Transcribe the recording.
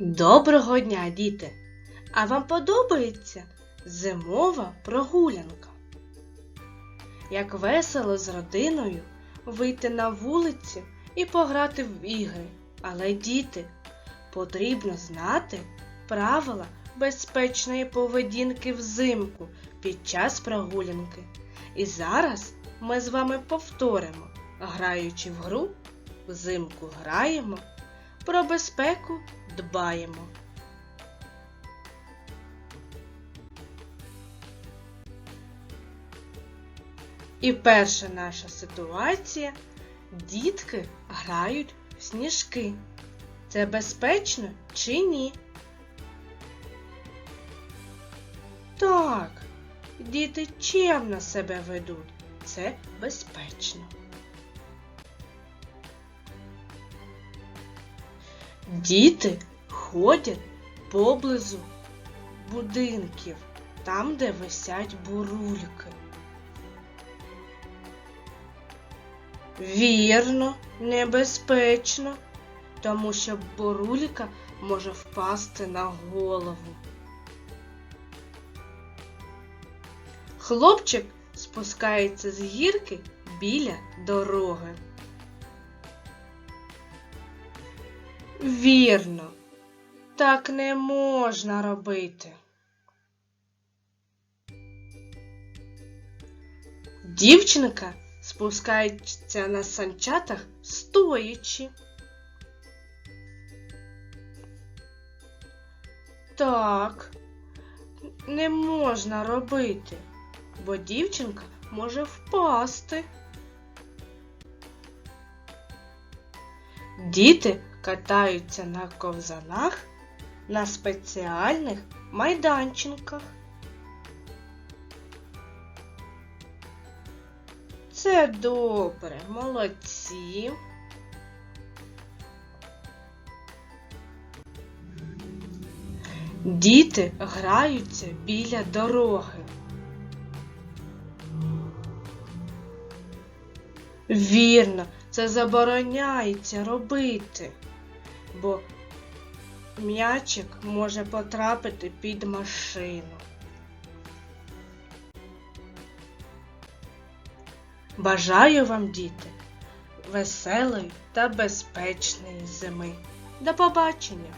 Доброго дня, діти! А вам подобається зимова прогулянка? Як весело з родиною вийти на вулицю і пограти в ігри. Але діти, потрібно знати правила безпечної поведінки взимку під час прогулянки. І зараз ми з вами повторимо, граючи в гру, взимку граємо, про безпеку дбаємо. І перша наша ситуація дітки грають в сніжки. Це безпечно чи ні? Так, діти чемно себе ведуть. Це безпечно. Діти ходять поблизу будинків, там, де висять бурульки. Вірно, небезпечно, тому що бурулька може впасти на голову. Хлопчик спускається з гірки біля дороги. Вірно, так не можна робити. Дівчинка спускається на санчатах стоячи. Так, не можна робити, бо дівчинка може впасти. Діти катаються на ковзанах на спеціальних майданчиках. Це добре, молодці. Діти граються біля дороги. Вірно, це забороняється робити, бо м'ячик може потрапити під машину. Бажаю вам, діти, веселої та безпечної зими. До побачення!